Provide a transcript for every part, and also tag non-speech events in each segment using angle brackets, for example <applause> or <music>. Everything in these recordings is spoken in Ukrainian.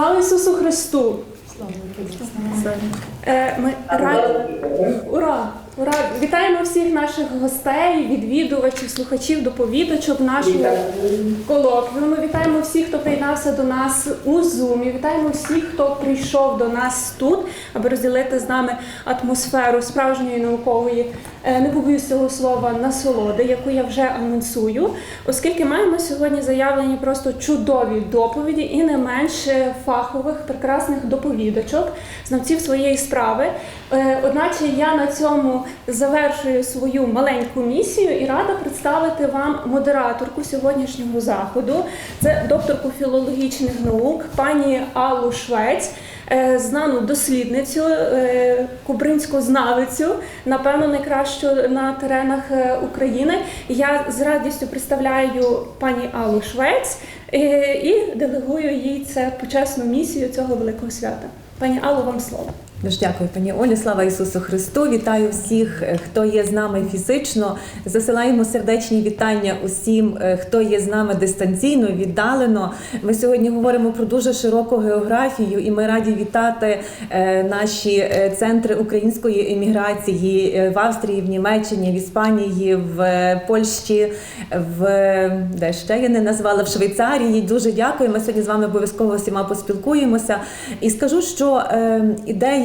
Слава Ісусу Христу! Слава Ми раді... Ура! Ура! Вітаємо всіх наших гостей, відвідувачів, слухачів, доповідачок нашого колоквіуму. Вітаємо всіх, хто приєднався до нас у Зумі. Вітаємо всіх, хто прийшов до нас тут, аби розділити з нами атмосферу справжньої наукової, е, не побоюсь цього слова, насолоди, яку я вже анонсую, оскільки маємо сьогодні заявлені просто чудові доповіді і не менш е, фахових, прекрасних доповідачок, знавців своєї справи. Е, Одначе я на цьому завершую свою маленьку місію і рада представити вам модераторку сьогоднішнього заходу. Це докторку філологічних наук, пані Аллу Швець, е, знану дослідницю, е, кубринську знавицю, напевно, найкращу на теренах е, України. Я з радістю представляю пані Аллу Швець і делегую їй це почесну місію цього великого свята. Пані Алло, вам слово. Дуже дякую, пані Олі. Слава Ісусу Христу! Вітаю всіх, е, хто є з нами фізично. Засилаємо сердечні вітання усім, е, хто є з нами дистанційно, віддалено. Ми сьогодні говоримо про дуже широку географію, і ми раді вітати е, наші центри української еміграції в Австрії, в Німеччині, в Іспанії, в Польщі, в де ще я не назвала в Швейцарії. Дуже дякую. Ми сьогодні з вами обов'язково всіма поспілкуємося. І скажу, що е,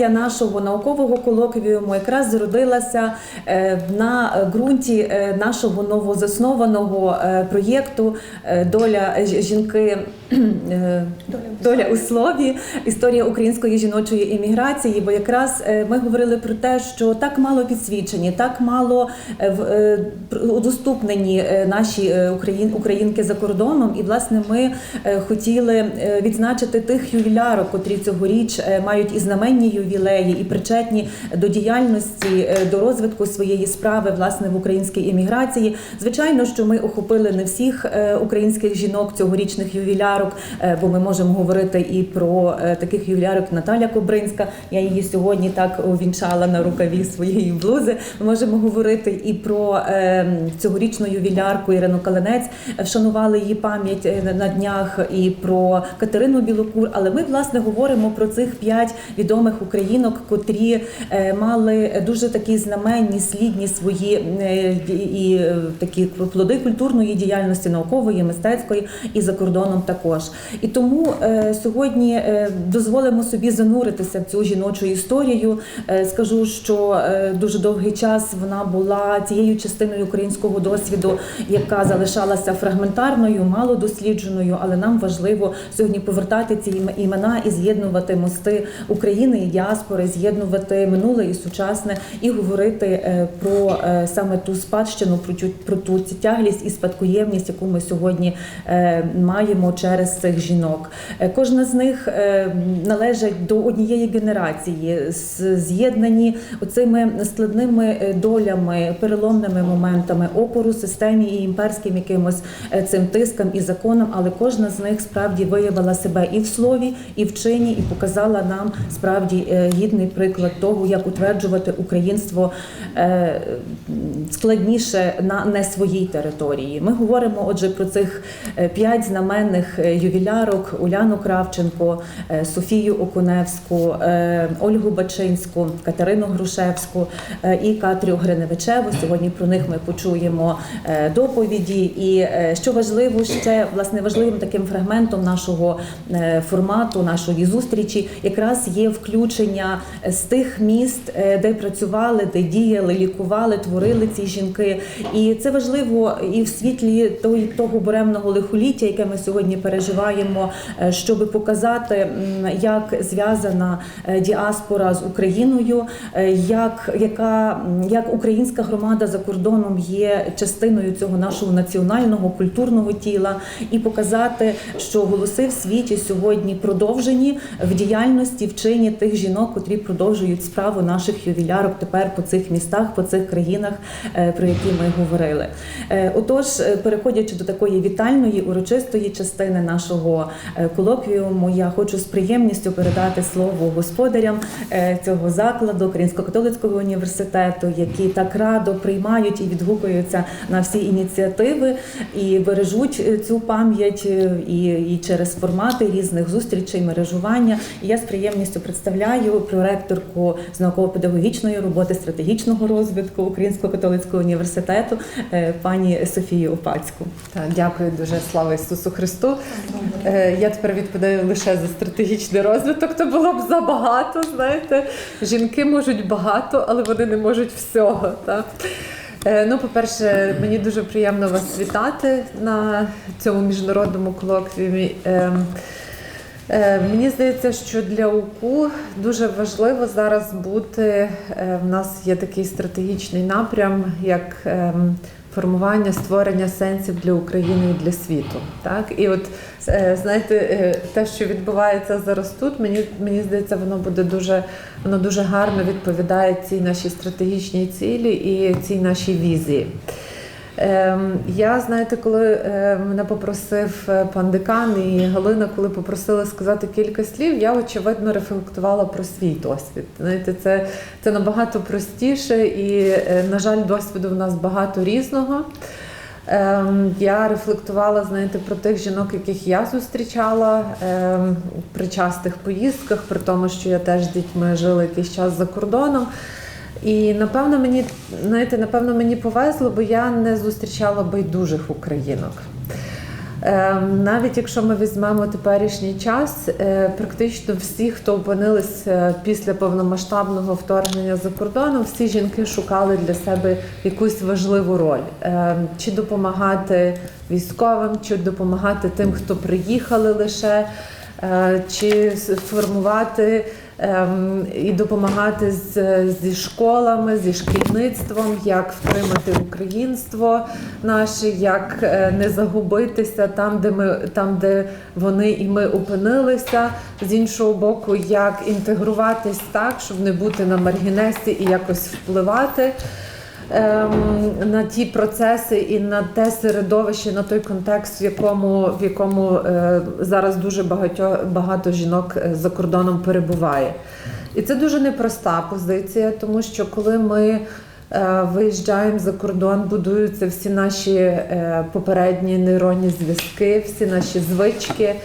ідея нашого наукового колоквіуму якраз зародилася е, на ґрунті е, нашого новозаснованого е, проєкту Доля жінки. Доля у слові, історія української жіночої еміграції. Бо якраз ми говорили про те, що так мало підсвічені, так мало удоступнені наші українки за кордоном. І власне ми хотіли відзначити тих ювілярок, котрі цьогоріч мають і знаменні ювілеї, і причетні до діяльності, е, до розвитку своєї справи власне в українській еміграції. Звичайно, що ми охопили не всіх е, українських жінок цьогорічних ювілярок, е, бо ми можемо говорити і про таких ювілярок Наталя Кобринська. Я її сьогодні так увінчала на рукаві своєї блузи. Ми можемо говорити і про цьогорічну ювілярку Ірину Калинець. Вшанували її пам'ять на днях і про Катерину Білокур. Але ми власне говоримо про цих п'ять відомих українок, котрі е, мали дуже такі знаменні, слідні свої е, і е, такі плоди культурної діяльності, наукової, мистецької і за кордоном також. І тому сьогодні дозволимо собі зануритися в цю жіночу історію. Скажу, що дуже довгий час вона була тією частиною українського досвіду, яка залишалася фрагментарною, мало дослідженою, але нам важливо сьогодні повертати ці імена і з'єднувати мости України і діаспори, з'єднувати минуле і сучасне, і говорити е, про е, саме ту спадщину, про тю про ту тяглість і спадкоємність, яку ми сьогодні е, маємо через цих жінок. Кожна з них належить до однієї генерації, з'єднані оцими складними долями, переломними моментами опору системі і імперським якимось цим тискам і законам, але кожна з них справді виявила себе і в слові, і в чині, і показала нам справді гідний приклад того, як утверджувати українство е, складніше на не своїй території. Ми говоримо отже про цих е, п'ять знаменних е, ювілярок: Уляну Кравченко, Софію Окуневську, Ольгу Бачинську, Катерину Грушевську і Катрю Гриневичеву. Сьогодні про них ми почуємо доповіді. І що важливо, ще власне важливим таким фрагментом нашого формату, нашої зустрічі, якраз є включення з тих міст, е, де працювали, де діяли, лікували, творили ці жінки. І це важливо і в світлі того, буремного лихоліття, яке ми сьогодні переживаємо, е, щоб показати, як зв'язана е, діаспора з Україною, е, як, яка, як українська громада за кордоном є частиною цього нашого національного культурного тіла, і показати, що голоси в світі сьогодні продовжені в діяльності, в чині тих жінок. Жінок, котрі продовжують справу наших ювілярок тепер по цих містах, по цих країнах, е, про які ми говорили. Е, Отож, е, переходячи до такої вітальної урочистої частини нашого колоквіуму, я хочу з приємністю передати слово господарям цього закладу Українського католицького університету, які так радо приймають і відгукуються на всі ініціативи і бережуть цю пам'ять і, і через формати різних зустрічей, мережування. І я з приємністю представляю проректорку з науково-педагогічної роботи стратегічного розвитку Українського католицького університету е, пані Софію Опацьку. Так, дякую дуже, слава Ісусу Христу. Е, Я тепер відповідаю лише за стратегічний розвиток, то було б забагато. Знаєте, жінки можуть багато, але вони не можуть всього. Так? Е, Ну, по-перше, мені дуже приємно вас вітати на цьому міжнародному колоквіумі. Е, Мені здається, що для УКУ дуже важливо зараз бути. е, В нас є такий стратегічний напрям, як ем, формування створення сенсів для України і для світу. Так і от е, знаєте, те, що відбувається зараз тут, мені мені здається, воно буде дуже воно дуже гарно відповідає цій нашій стратегічній цілі і цій нашій візії. Ем, Я знаєте, коли е, мене попросив е, пан декан і Галина, коли попросили сказати кілька слів, я очевидно рефлектувала про свій досвід. Знаєте, це, це набагато простіше, і, е, на жаль, досвіду в нас багато різного. Ем, Я рефлектувала, знаєте, про тих жінок, яких я зустрічала ем, при частих поїздках, при тому, що я теж з дітьми жила якийсь час за кордоном. І напевно мені знаєте, напевно мені повезло, бо я не зустрічала байдужих українок. Ем, Навіть якщо ми візьмемо теперішній час, е, практично всі, хто опинились е, після повномасштабного вторгнення за кордоном, всі жінки шукали для себе якусь важливу роль: Ем, чи допомагати військовим, чи допомагати тим, хто приїхали лише, е, чи формувати ем, і допомагати з, зі школами, зі шкільництвом, як втримати українство наше, як е, не загубитися там, де ми там, де вони і ми опинилися. З іншого боку, як інтегруватись так, щоб не бути на маргінесі і якось впливати. Ем, На ті процеси і на те середовище, на той контекст, в якому в якому е, зараз дуже багато, багато жінок е, за кордоном перебуває. І це дуже непроста позиція, тому що коли ми е, виїжджаємо за кордон, будуються всі наші попередні нейронні зв'язки, всі наші звички.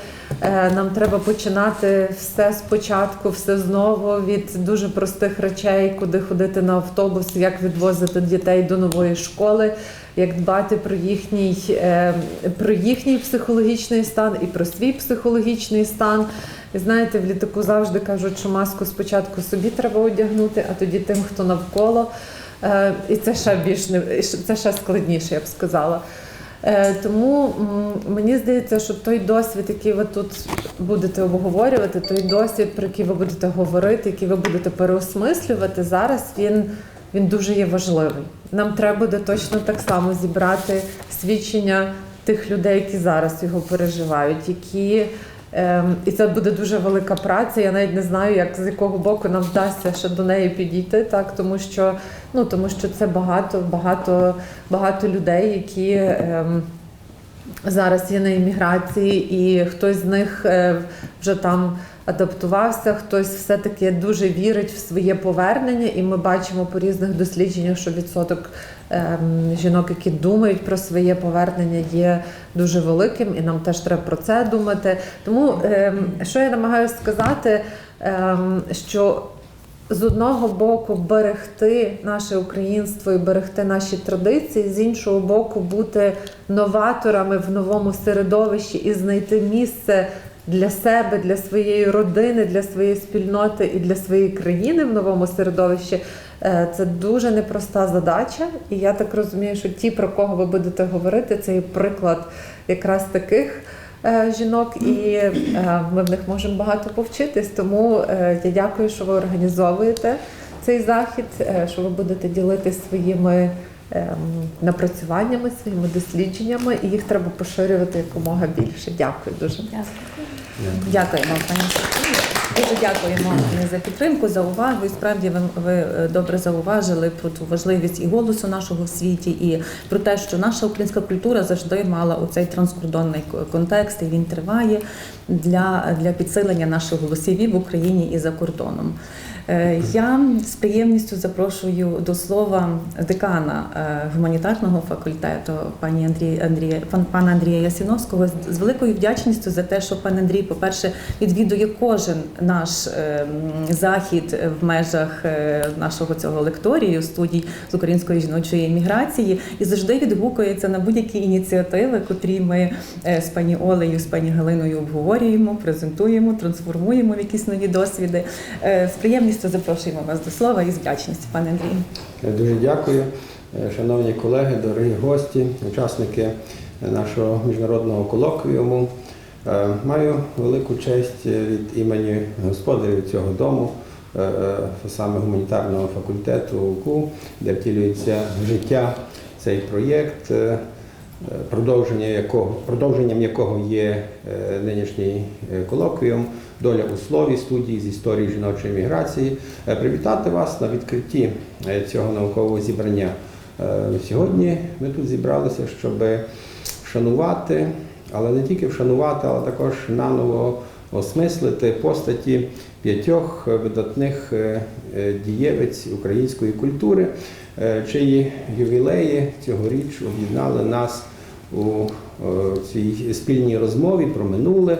Е, Нам треба починати все спочатку, все знову від дуже простих речей, куди ходити на автобус, як відвозити дітей до нової школи, як дбати про їхній, е, про їхній психологічний стан і про свій психологічний стан. І знаєте, в літаку завжди кажуть, що маску спочатку собі треба одягнути, а тоді тим, хто навколо. Е, І це ще більш це ще складніше, я б сказала. Е, Тому мені здається, що той досвід, який ви тут будете обговорювати, той досвід, про який ви будете говорити, який ви будете переосмислювати зараз, він, він дуже є важливий. Нам треба буде точно так само зібрати свідчення тих людей, які зараз його переживають, які. Ем, і це буде дуже велика праця. Я навіть не знаю, як з якого боку нам вдасться ще до неї підійти, так тому що ну тому що це багато, багато, багато людей, які ем, зараз є на імміграції, і хтось з них е, вже там адаптувався, хтось все-таки дуже вірить в своє повернення, і ми бачимо по різних дослідженнях, що відсоток ем, жінок, які думають про своє повернення, є дуже великим, і нам теж треба про це думати. Тому ем, що я намагаюся сказати, ем, що з одного боку берегти наше українство і берегти наші традиції, з іншого боку, бути новаторами в новому середовищі і знайти місце для себе, для своєї родини, для своєї спільноти і для своєї країни в новому середовищі. Е, Це дуже непроста задача, і я так розумію, що ті, про кого ви будете говорити, це є приклад якраз таких е, жінок, і е, ми в них можемо багато повчитись. Тому я дякую, що ви організовуєте цей захід, що ви будете ділитися своїми ем, напрацюваннями, своїми дослідженнями, і їх треба поширювати якомога більше. Дякую дуже. Дякуємо, пані. Дуже дякуємо за підтримку, за увагу. І справді ви, ви е, добре зауважили про ту важливість і голосу нашого в світі, і про те, що наша українська культура завжди мала оцей транскордонний контекст, і він триває для, для підсилення наших голосів і в Україні і за кордоном. Е, Я з приємністю запрошую до слова декана е, гуманітарного факультету пані Андрія Андрія пан пана Андрія Ясіновського з- великою вдячністю за те, що пан Андрій, по-перше, відвідує кожен наш е, захід в межах е, нашого цього лекторію студій з української жіночої еміграції і завжди відгукується на будь-які ініціативи, котрі ми з пані Олею, з пані Галиною обговорюємо, презентуємо, трансформуємо в якісь нові досвіди. З приємністю запрошуємо вас до слова і з вдячністю, пане Андрію. Я Дуже дякую, Е, шановні колеги, дорогі гості, учасники нашого міжнародного колоквіуму. Е, Маю велику честь е, від імені господарів цього дому, саме гуманітарного факультету УКУ, де втілюється життя цей проєкт, продовження якого, продовженням якого є нинішній колоквіум Доля у слові студії з історії жіночої міграції. Е, Привітати вас на відкритті е, цього наукового зібрання. Е, Сьогодні ми тут зібралися, щоб вшанувати, але не тільки вшанувати, але також наново осмислити постаті п'ятьох видатних дієвиць української культури, чиї ювілеї цьогоріч об'єднали нас у е, цій спільній розмові про минуле.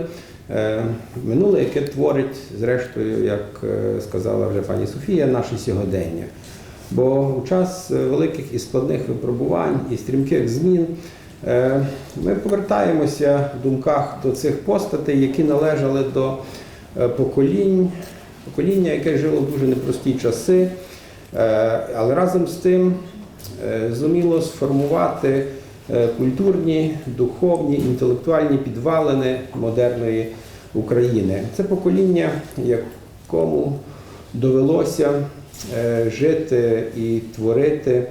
Е, Минуле, яке творить, зрештою, як е, сказала вже пані Софія, наше сьогодення. Бо у час великих і складних випробувань і стрімких змін ми повертаємося в думках до цих постатей, які належали до поколінь, покоління, яке жило в дуже непрості часи, але разом з тим зуміло сформувати культурні, духовні, інтелектуальні підвалини модерної України. Це покоління, якому довелося е, жити і творити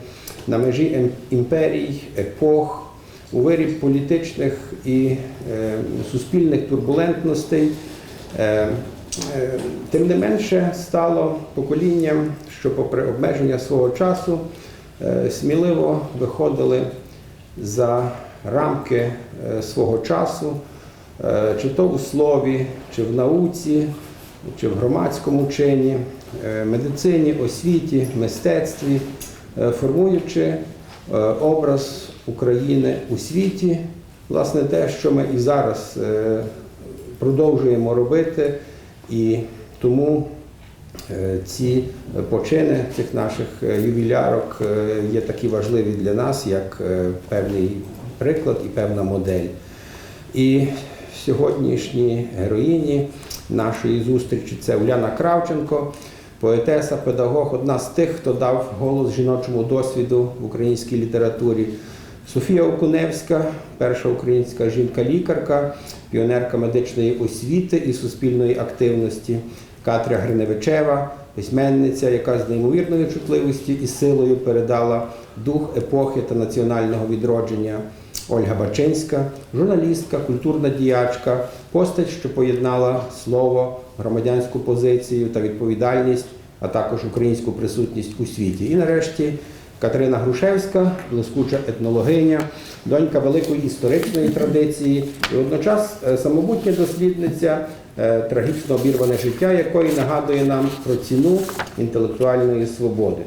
на межі ем- імперій, епох, у вирі політичних і е, суспільних турбулентностей. Е, е, Тим не менше стало поколінням, що, попри обмеження свого часу, е, сміливо виходили за рамки е, свого часу, е, чи то у слові, чи в науці, чи в громадському чині, е, медицині, освіті, мистецтві, формуючи образ України у світі, власне, те, що ми і зараз продовжуємо робити, і тому ці почини цих наших е, ювілярок е, є такі важливі для нас, як е, певний приклад і певна модель. І сьогоднішні героїні нашої зустрічі це Уляна Кравченко, поетеса, педагог, одна з тих, хто дав голос жіночому досвіду в українській літературі. Софія Окуневська, перша українська жінка-лікарка, піонерка медичної освіти і суспільної активності. Катря Гриневичева, письменниця, яка з неймовірною чутливістю і силою передала дух епохи та національного відродження. Ольга Бачинська, журналістка, культурна діячка, постать, що поєднала слово, громадянську позицію та відповідальність, а також українську присутність у світі. І нарешті Катерина Грушевська, блискуча етнологиня, донька великої історичної традиції і водночас е, самобутня дослідниця трагічно обірване життя, якої нагадує нам про ціну інтелектуальної свободи.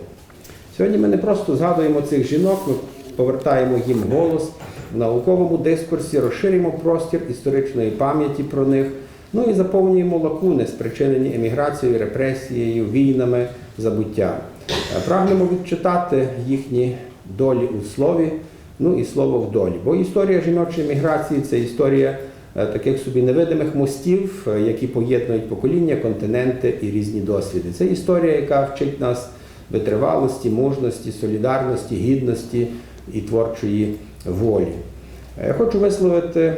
Сьогодні ми не просто згадуємо цих жінок, ми повертаємо їм голос в науковому дискурсі, розширюємо простір історичної пам'яті про них, ну і заповнюємо лакуни, спричинені еміграцією, репресією, війнами, забуттям. Е, Прагнемо відчитати їхні долі у слові, ну і слово в долі. Бо історія жіночої міграції це історія е, таких собі невидимих мостів, е, які поєднують покоління, континенти і різні досвіди. Це історія, яка вчить нас витривалості, мужності, солідарності, гідності і творчої волі. Е, Я хочу висловити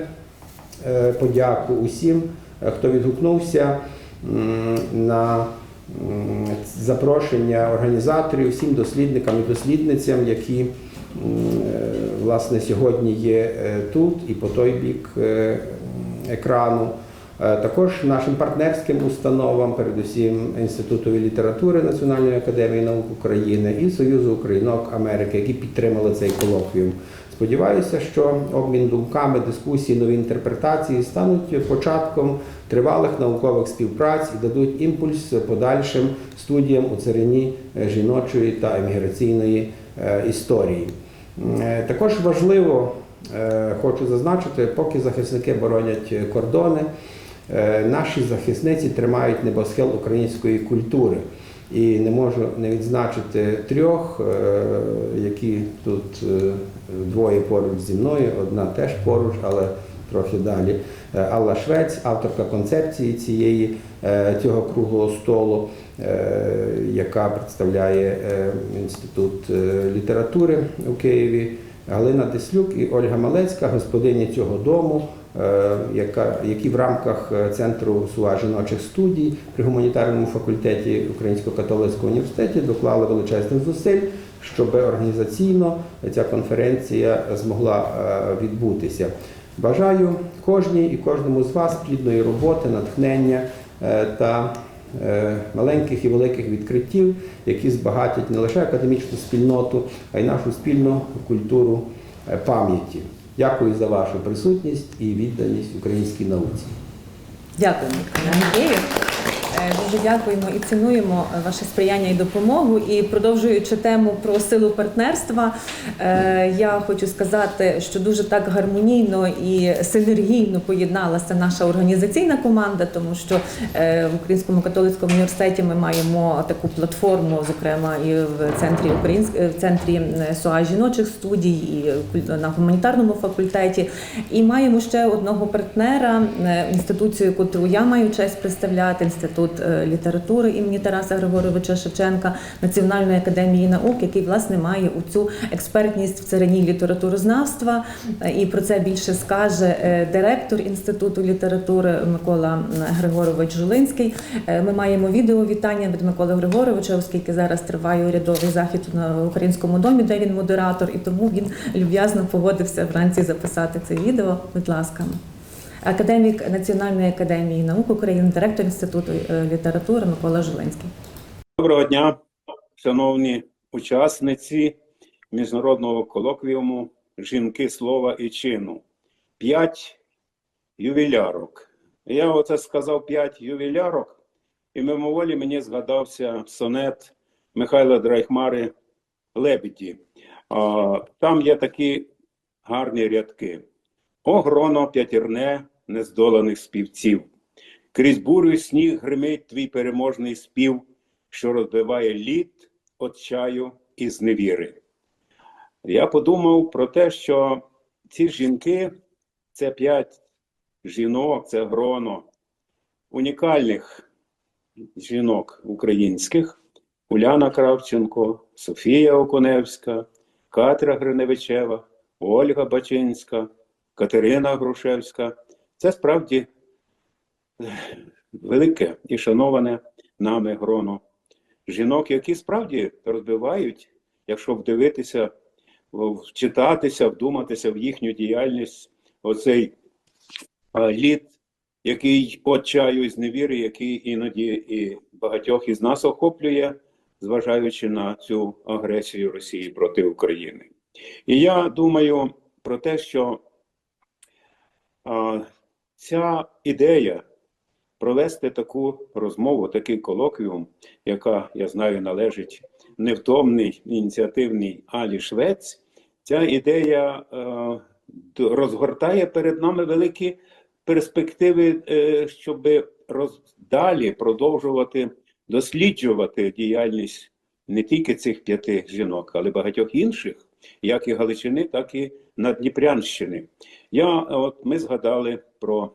е, подяку усім, е, хто відгукнувся на запрошення організаторів, всім дослідникам і дослідницям, які е, власне сьогодні є е, тут і по той бік е, екрану. Е, Також нашим партнерським установам, передусім Інституту літератури Національної академії наук України і Союзу Українок Америки, які підтримали цей колоквіум. Сподіваюся, що обмін думками, дискусії, нові інтерпретації стануть початком тривалих наукових співпраць і дадуть імпульс подальшим студіям у царині е, жіночої та еміграційної е, історії. Також важливо, хочу зазначити, поки захисники боронять кордони, е, наші захисниці тримають небосхил української культури. І не можу не відзначити трьох, е, які тут е, двоє поруч зі мною, одна теж поруч, але трохи далі. Е, Алла Швець, авторка концепції цієї, е, цього круглого столу, е, яка представляє е, Інститут е, літератури у Києві. Галина Деслюк і Ольга Малецька, господині цього дому, е, яка, які в рамках е, Центру СУА жіночих студій при гуманітарному факультеті Українського католицького університеті доклали величезних зусиль, щоб організаційно ця конференція змогла е, відбутися. Бажаю кожній і кожному з вас плідної роботи, натхнення та маленьких і великих відкриттів, які збагатять не лише академічну спільноту, а й нашу спільну культуру е, пам'яті. Дякую за вашу присутність і відданість українській науці. Е, Дуже дякуємо і цінуємо е, ваше сприяння і допомогу. І продовжуючи тему про силу партнерства, е, я хочу сказати, що дуже так гармонійно і синергійно поєдналася наша організаційна команда, тому що е, в Українському католицькому університеті ми маємо таку платформу, зокрема і в центрі українськ... е, в центрі е, СОА жіночих студій, і на гуманітарному факультеті. І маємо ще одного партнера, е, інституцію, яку я маю честь представляти, інститут е, літератури імені Тараса Григоровича Шевченка Національної академії наук, який власне має у цю експертність в царині літературознавства. Е, І про це більше скаже е, директор інституту літератури Микола Григорович Жулинський. Е, Ми маємо відео вітання від Миколи Григоровича, оскільки зараз триває урядовий захід на українському домі, де він модератор, і тому він люб'язно погодився вранці записати це відео. Будь ласка. Академік Національної академії наук України, директор інституту е, літератури Микола Жулинський. Доброго дня, шановні учасниці міжнародного колоквіуму Жінки слова і чину. П'ять ювілярок. Я оце сказав п'ять ювілярок, і мимоволі мені згадався сонет Михайла Драйхмари Лебеді. Там є такі гарні рядки. О, гроно п'ятірне нездоланих співців. Крізь бурю й сніг гримить твій переможний спів, що розбиває лід от чаю і зневіри. Я подумав про те, що ці жінки це п'ять жінок, це гроно унікальних жінок українських: Уляна Кравченко, Софія Окуневська, Катря Гриневичева, Ольга Бачинська, Катерина Грушевська. Це справді велике і шановане нами гроно жінок, які справді розбивають, якщо вдивитися, вчитатися, вдуматися в їхню діяльність, оцей лід, який от чаю і зневіри, який іноді і багатьох із нас охоплює, зважаючи на цю агресію Росії проти України. І я думаю про те, що ця ідея провести таку розмову, такий колоквіум, яка, я знаю, належить невтомній ініціативній Алі Швець, ця ідея е, розгортає перед нами великі перспективи, е, щоб роз, далі продовжувати досліджувати діяльність не тільки цих п'яти жінок, але багатьох інших, як і Галичини, так і Надніпрянщини. Я, от ми згадали про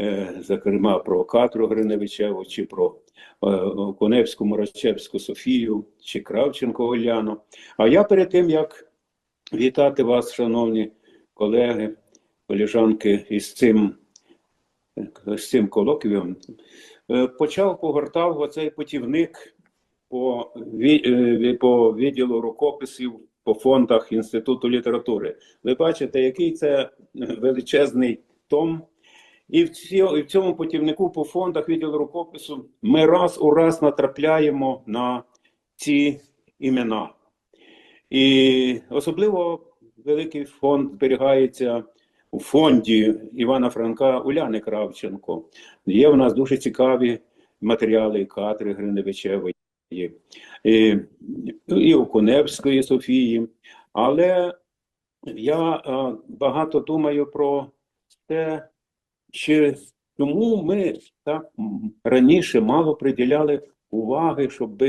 е, зокрема про Катру Гриневичеву, чи про е, Коневську Морачевську Софію, чи Кравченко Оляну. А я перед тим, як вітати вас, шановні колеги, коліжанки, із цим, з цим колоквієм, е, почав погортав оцей путівник по, по відділу рукописів по фондах Інституту літератури. Ви бачите, який це величезний том, І в, цьому путівнику по фондах відділу рукопису ми раз у раз натрапляємо на ці імена. І особливо великий фонд зберігається у фонді Івана Франка Уляни Кравченко. Є в нас дуже цікаві матеріали Катри Гриневичевої, і, і у Коневської Софії. Але я е, багато думаю про те, чи чому ми так раніше мало приділяли уваги, щоб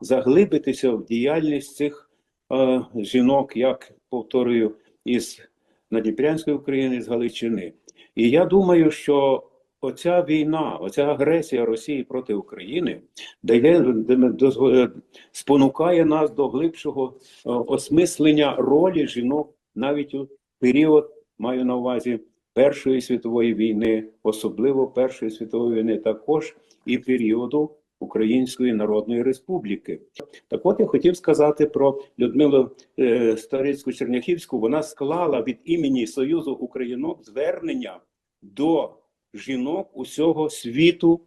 заглибитися в діяльність цих е, жінок, як повторюю, із Надніпрянської України, з Галичини. І я думаю, що оця війна, оця агресія Росії проти України дає дозволяє- спонукає нас до глибшого е, осмислення ролі жінок навіть у період, маю на увазі Першої світової війни, особливо Першої світової війни, також і періоду Української Народної Республіки. Так от я хотів сказати про Людмилу е, Старицьку Черняхівську. Вона склала від імені Союзу Українок звернення до жінок усього світу.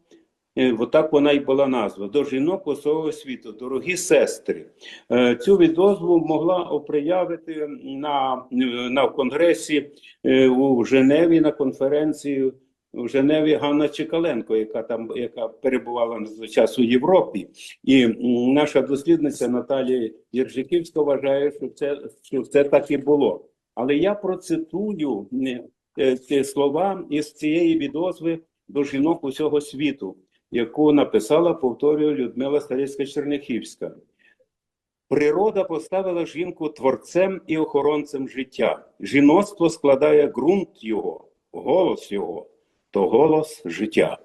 Е, Отак вона й була назва до жінок усього світу, дорогі сестри. Е, Цю відозву могла оприявити на, на конгресі е, у Женеві на конференції в Женеві Ганна Чекаленко, яка там яка перебувала на час у Європі, і наша дослідниця Наталія Єржиківська вважає, що це що це так і було. Але я процитую ці слова із цієї відозви до жінок усього світу, яку написала, повторюю, Людмила Старицька Черняхівська. Природа поставила жінку творцем і охоронцем життя. Жіноцтво складає ґрунт його, голос його, то голос життя.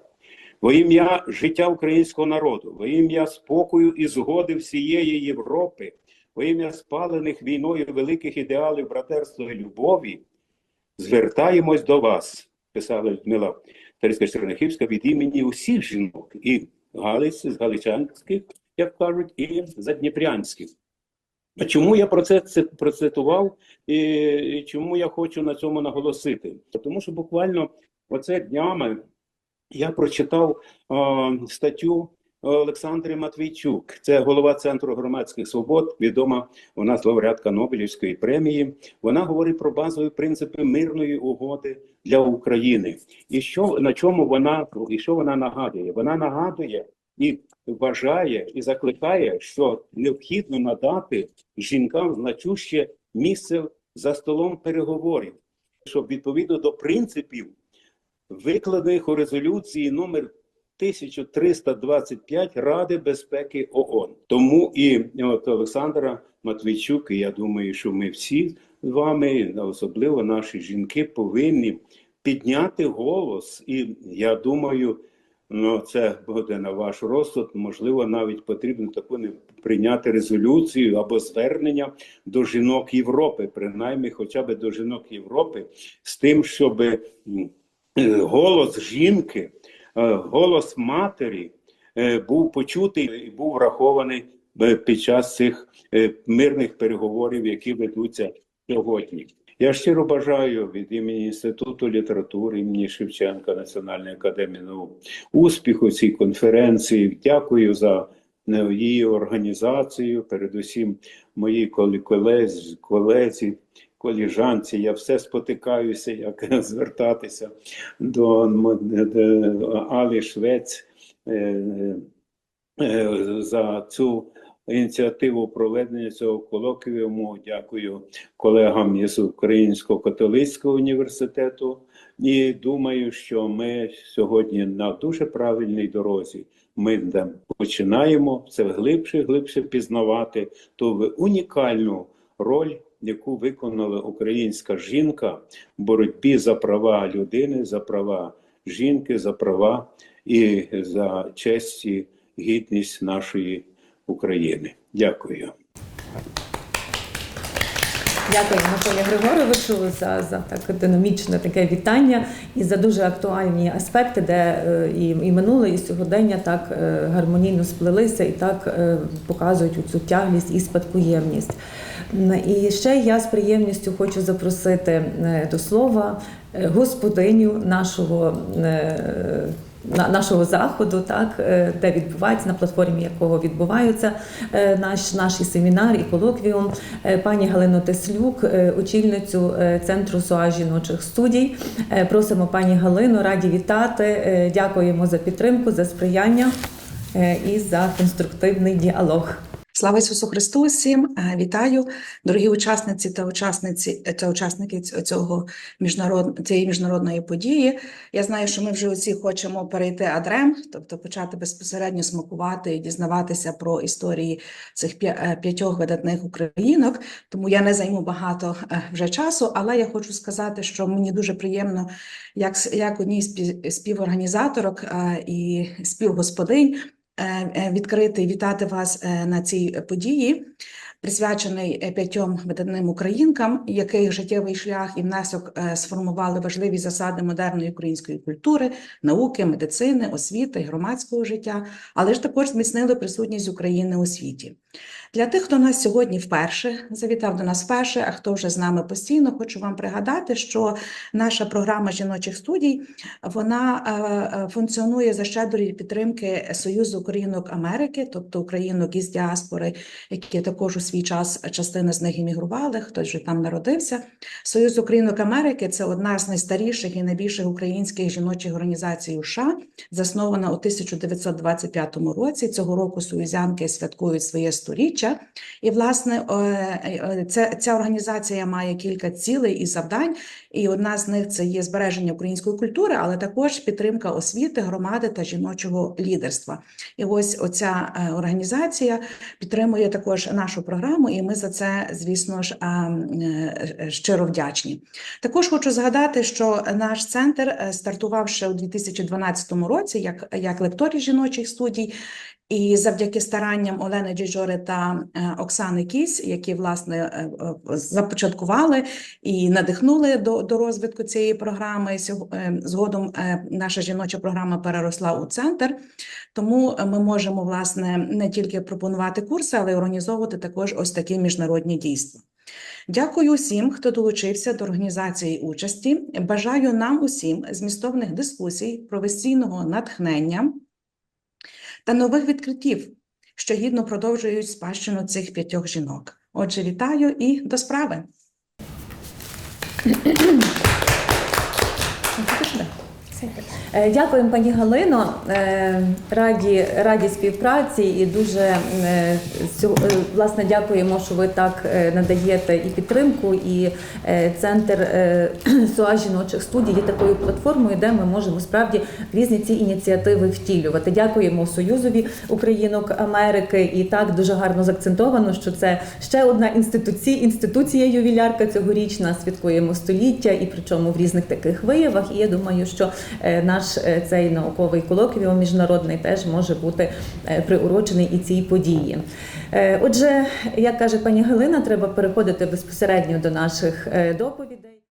Во ім'я життя українського народу, во ім'я спокою і згоди всієї Європи, во ім'я спалених війною великих ідеалів братерства і любові, звертаємось до вас, писала Людмила Тарицька Чернихівська від імені усіх жінок, і Галиць, з Галичанських, як кажуть, і задніпрянських. А Чому я про це, це процитував і, чому я хочу на цьому наголосити? Тому що буквально оце днями я прочитав е, статтю Олександри Матвійчук, це голова Центру громадських свобод, відома у нас лауреатка Нобелівської премії. Вона говорить про базові принципи мирної угоди для України. І що на чому вона і що вона нагадує? Вона нагадує і вважає і закликає, що необхідно надати жінкам значуще місце за столом переговорів, щоб відповідно до принципів, викладених у резолюції номер 1325 Ради безпеки ООН. Тому і от Олександра Матвійчук, і я думаю, що ми всі з вами, особливо наші жінки, повинні підняти голос. І я думаю, ну це буде на ваш розсуд. Можливо, навіть потрібно таку не прийняти резолюцію або звернення до жінок Європи, принаймні, хоча б до жінок Європи, з тим, щоб е, голос жінки, е, голос матері е, був почутий і був врахований е, під час цих е, мирних переговорів, які ведуться сьогодні. Я щиро бажаю від імені Інституту літератури імені Шевченка Національної академії наук успіху цій конференції. Дякую за е, її організацію. Передусім, моїй коле- колезі, колезі, коліжанці. Я все спотикаюся, як <laughs> звертатися до, Алі Швець е, е, за цю ініціативу проведення цього колоквіуму. Дякую колегам із Українського католицького університету. І думаю, що ми сьогодні на дуже правильній дорозі. Ми починаємо це глибше, глибше пізнавати ту унікальну роль, яку виконала українська жінка в боротьбі за права людини, за права жінки, за права і за честь і гідність нашої України. Дякую. Дякую, Миколі Григоровичу, за, за так динамічне таке вітання і за дуже актуальні аспекти, де е, і, і минуле, і сьогодення так е, гармонійно сплелися і так е, показують цю тяглість і спадкоємність. І ще я з приємністю хочу запросити е, до слова е, господиню нашого. е, на- Нашого заходу, так де відбувається на платформі якого відбуваються е, наш наш семінар і колоквіум, пані Галину Теслюк, очільницю центру СОА жіночих студій. Просимо пані Галину, раді вітати. Дякуємо за підтримку, за сприяння і за конструктивний діалог. Слава Ісусу Христу! Всім Е, вітаю, дорогі учасниці та учасниці та учасники цього міжнарод цієї міжнародної події. Я знаю, що ми вже усі хочемо перейти адрем, тобто почати безпосередньо смакувати і дізнаватися про історії цих е, п'ятьох видатних українок. Тому я не займу багато е, вже часу, але я хочу сказати, що мені дуже приємно, як як одній з спів- співорганізаторок е, і співгосподинь е, е, відкрити і вітати вас е, на цій події, присвячений е, п'ятьом видатним українкам, яких життєвий шлях і внесок е, сформували важливі засади модерної української культури, науки, медицини, освіти, громадського життя, але ж також зміцнили присутність України у світі. Для тих, хто нас сьогодні вперше завітав до нас вперше, а хто вже з нами постійно, хочу вам пригадати, що наша програма жіночих студій вона е, е, функціонує за щедрої підтримки Союзу Українок Америки, тобто українок із діаспори, які також у свій час частина з них іммігрували, хтось вже там народився. Союз Українок Америки це одна з найстаріших і найбільших українських жіночих організацій США, заснована у 1925 році. Цього року союзянки святкують своє сторіччя. І, власне, е, е, це, ця організація має кілька цілей і завдань, і одна з них це є збереження української культури, але також підтримка освіти, громади та жіночого лідерства. І ось оця е, організація підтримує також нашу програму, і ми за це, звісно ж, е, е, щиро вдячні. Також хочу згадати, що наш центр е, стартував ще у 2012 році як, як лекторій жіночих студій. І завдяки старанням Олени Джіжори та е, Оксани Кісь, які власне е, е, започаткували і надихнули до, до розвитку цієї програми. Згодом наша жіноча програма переросла у центр. Тому ми можемо власне не тільки пропонувати курси, але й організовувати також ось такі міжнародні дійства. Дякую усім, хто долучився до організації участі. Бажаю нам усім змістовних дискусій, професійного натхнення та нових відкриттів, що гідно продовжують спадщину цих п'ятьох жінок. Отже, вітаю і до справи. Е, Дякуємо, пані Галино. Е, Раді, раді співпраці і дуже е, власне дякуємо, що ви так надаєте і підтримку. І центр <clears throat> СОА жіночих студій є такою платформою, де ми можемо справді різні ці ініціативи втілювати. Дякуємо Союзові Українок Америки. І так дуже гарно заакцентовано, що це ще одна інституція, інституція ювілярка цьогорічна. Святкуємо століття, і причому в різних таких виявах. І я думаю, що наш е, цей науковий колоквіум міжнародний теж може бути е, приурочений і цій події. Е, Отже, як каже пані Галина, треба переходити безпосередньо до наших е, доповідей.